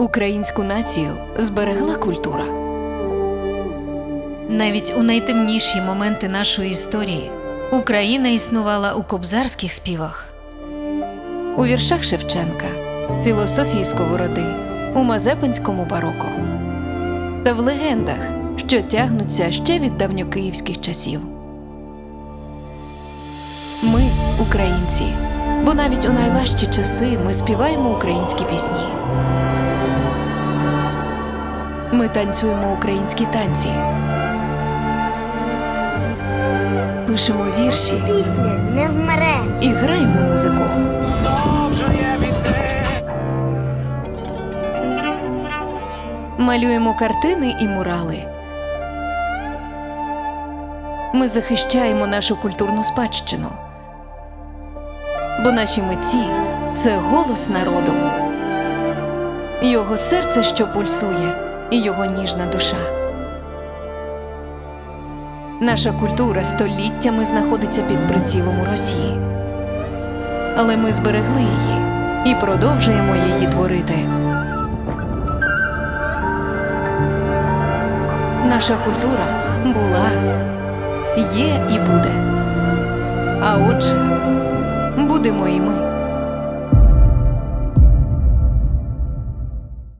Українську націю зберегла культура. Навіть у найтемніші моменти нашої історії Україна існувала у кобзарських співах, у віршах Шевченка, філософії Сковороди, у Мазепинському бароко та в легендах, що тягнуться ще від давньокиївських часів. Ми українці, бо навіть у найважчі часи ми співаємо українські пісні. Ми танцюємо українські танці. Пишемо вірші Пісня не вмре. і граємо музику. Малюємо картини і мурали. Ми захищаємо нашу культурну спадщину. Бо наші митці це голос народу, його серце, що пульсує, і його ніжна душа. Наша культура століттями знаходиться під прицілом у Росії. Але ми зберегли її і продовжуємо її творити. Наша культура була, є і буде. А отже, будемо і ми.